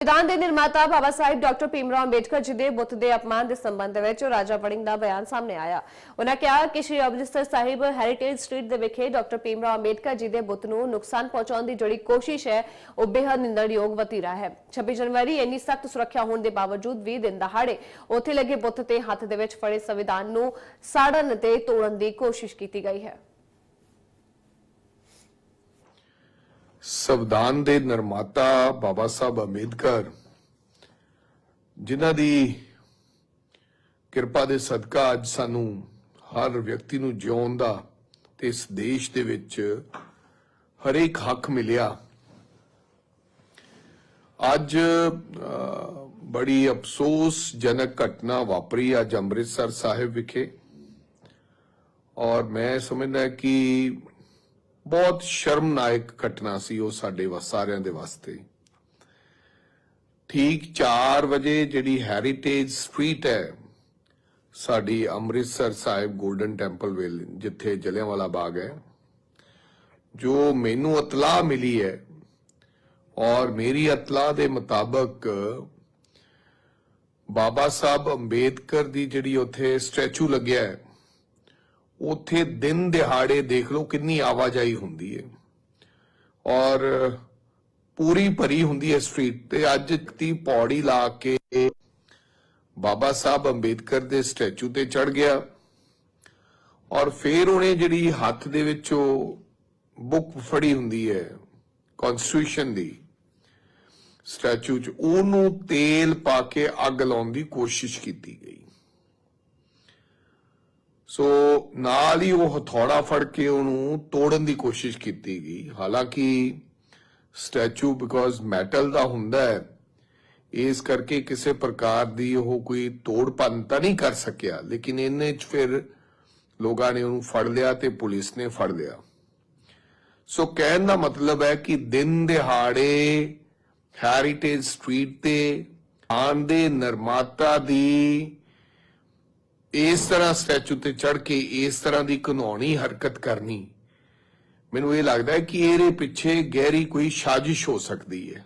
ਸੰਵਿਧਾਨ ਦੇ ਨਿਰਮਾਤਾ ਬਾਬਾ ਸਾਹਿਬ ਡਾਕਟਰ ਭੀਮਰਾਓ ਅੰਬੇਡਕਰ ਜੀ ਦੇ ਬੁੱਤ ਦੇ ਅਪਮਾਨ ਦੇ ਸੰਬੰਧ ਵਿੱਚ ਰਾਜਾ ਵੜਿੰਗ ਦਾ ਬਿਆਨ ਸਾਹਮਣੇ ਆਇਆ। ਉਹਨਾਂ ਕਿਹਾ ਕਿ ਸ਼੍ਰੀ ਅੰਮ੍ਰਿਤਸਰ ਸਾਹਿਬ ਹੈਰੀਟੇਜ ਸਟਰੀਟ ਦੇ ਵਿਖੇ ਡਾਕਟਰ ਭੀਮਰਾਓ ਅੰਬੇਡਕਰ ਜੀ ਦੇ ਬੁੱਤ ਨੂੰ ਨੁਕਸਾਨ ਪਹੁੰਚਾਉਣ ਦੀ ਜਿਹੜੀ ਕੋਸ਼ਿਸ਼ ਹੈ, ਉਹ ਬੇਹੱਦ ਨਿੰਦਣਯੋਗ ਵਤੀਰਾ ਹੈ। 26 ਜਨਵਰੀ ਇੰਨੀ ਸਖਤ ਸੁਰੱਖਿਆ ਹੋਣ ਦੇ ਬਾਵਜੂਦ ਵੀ ਦਿਨ ਦਹਾੜੇ ਉੱਥੇ ਲੱਗੇ ਬੁੱਤ ਤੇ ਹੱਥ ਦੇ ਵਿੱਚ ਫੜੇ ਸੰਵਿਧਾਨ ਨੂੰ ਸਾੜਨ ਤੇ ਤੋੜਨ ਦੀ ਕੋਸ਼ਿਸ਼ ਕੀਤੀ ਗਈ ਹੈ। ਸੰਵਿਧਾਨ ਦੇ ਨਿਰਮਾਤਾ ਬਾਬਾ ਸਾਹਿਬ ਅੰਬੇਦਕਰ ਜਿਨ੍ਹਾਂ ਦੀ ਕਿਰਪਾ ਦੇ ਸਦਕਾ ਅੱਜ ਸਾਨੂੰ ਹਰ ਵਿਅਕਤੀ ਨੂੰ ਜਿਉਣ ਦਾ ਤੇ ਇਸ ਦੇਸ਼ ਦੇ ਵਿੱਚ ਹਰੇਕ ਹੱਕ ਮਿਲਿਆ। ਅੱਜ ਅਹ, ਬੜੀ ਅਫਸੋਸਜਨਕ ਘਟਨਾ ਵਾਪਰੀ ਅੱਜ ਅੰਮ੍ਰਿਤਸਰ ਸਾਹਿਬ ਵਿਖੇ। ਔਰ ਮੈਂ ਸਮਝਦਾ ਕਿ ਬਹੁਤ ਸ਼ਰਮਨਾਇਕ ਘਟਨਾ ਸੀ ਉਹ ਸਾਡੇ ਵਾ- ਸਾਰਿਆਂ ਦੇ ਵਾਸਤੇ ਠੀਕ 4 ਵਜੇ ਜਿਹੜੀ ਹੈਰੀਟੇਜ ਸਟਰੀਟ ਹੈ ਸਾਡੀ ਅੰਮ੍ਰਿਤਸਰ ਸਾਹਿਬ 골ਡਨ ਟੈਂਪਲ ਵੇਲ ਜਿੱਥੇ ਜਲਿਆਂਵਾਲਾ ਬਾਗ ਹੈ ਜੋ ਮੈਨੂੰ ਇਤਲਾਹ ਮਿਲੀ ਹੈ ਔਰ ਮੇਰੀ ਇਤਲਾਹ ਦੇ ਮੁਤਾਬਕ ਬਾਬਾ ਸਾਹਿਬ ਅੰਬੇਦਕਰ ਦੀ ਜਿਹੜੀ ਉੱਥੇ ਸਟੈਚੂ ਲੱਗਿਆ ਹੈ ਉੱਥੇ ਦਿਨ ਦਿਹਾੜੇ ਦੇਖ ਲਓ ਕਿੰਨੀ ਆਵਾਜਾਈ ਹੁੰਦੀ ਹੈ ਔਰ ਪੂਰੀ ਭਰੀ ਹੁੰਦੀ ਹੈ ਸਟਰੀਟ ਤੇ ਅੱਜ ਤੀ ਪੌੜੀ ਲਾ ਕੇ ਬਾਬਾ ਸਾਹਿਬ ਅੰਬੇਦਕਰ ਦੇ ਸਟੈਚੂ ਤੇ ਚੜ ਗਿਆ। ਔਰ ਫੇਰ ਉਹਨੇ ਜਿਹੜੀ ਹੱਥ ਦੇ ਵਿੱਚ ਉਹ ਬੁੱਕ ਫੜੀ ਹੁੰਦੀ ਹੈ ਕਨਸਟੀਟਿਊਸ਼ਨ ਦੀ, ਸਟੈਚੂ 'ਚ, ਉਹਨੂੰ ਤੇਲ ਪਾ ਕੇ ਅੱਗ ਲਾਉਣ ਦੀ ਕੋਸ਼ਿਸ਼ ਕੀਤੀ ਗਈ। ਸੋ ਨਾਲ ਹੀ ਉਹ ਹਥੌੜਾ ਫੜ ਕੇ ਉਹਨੂੰ ਤੋੜਨ ਦੀ ਕੋਸ਼ਿਸ਼ ਕੀਤੀ ਗਈ। ਹਾਲਾਂਕਿ ਸਟੈਚੂ ਬਿਕੋਜ਼ ਮੈਟਲ ਦਾ ਹੁੰਦਾ ਹੈ, ਇਸ ਕਰਕੇ ਕਿਸੇ ਪ੍ਰਕਾਰ ਦੀ ਉਹ ਕੋਈ ਤੋੜ ਭੰਨ ਤਾਂ ਨਹੀਂ ਕਰ ਸਕਿਆ। ਲੇਕਿਨ ਇਹਨੇ ਚ ਫਿਰ ਲੋਕਾਂ ਨੇ ਉਹਨੂੰ ਫੜ ਲਿਆ ਤੇ ਪੁਲਿਸ ਨੇ ਫੜ ਲਿਆ। ਸੋ ਕਹਿਣ ਦਾ ਮਤਲਬ ਹੈ ਕਿ ਦਿਨ ਦਿਹਾੜੇ ਹੈਰੀਟੇਜ ਸਟਰੀਟ ਤੇ ਆਨ ਦੇ ਨਿਰਮਾਤਾ ਦੀ ਇਸ ਤਰ੍ਹਾਂ ਸਟੈਚੂ ਤੇ ਚੜ ਕੇ ਇਸ ਤਰ੍ਹਾਂ ਦੀ ਘਨੌਣੀ ਹਰਕਤ ਕਰਨੀ, ਮੈਨੂੰ ਇਹ ਲੱਗਦਾ ਹੈ ਕਿ ਇਹਦੇ ਪਿੱਛੇ ਗਹਿਰੀ ਕੋਈ ਸਾਜ਼ਿਸ਼ ਹੋ ਸਕਦੀ ਹੈ।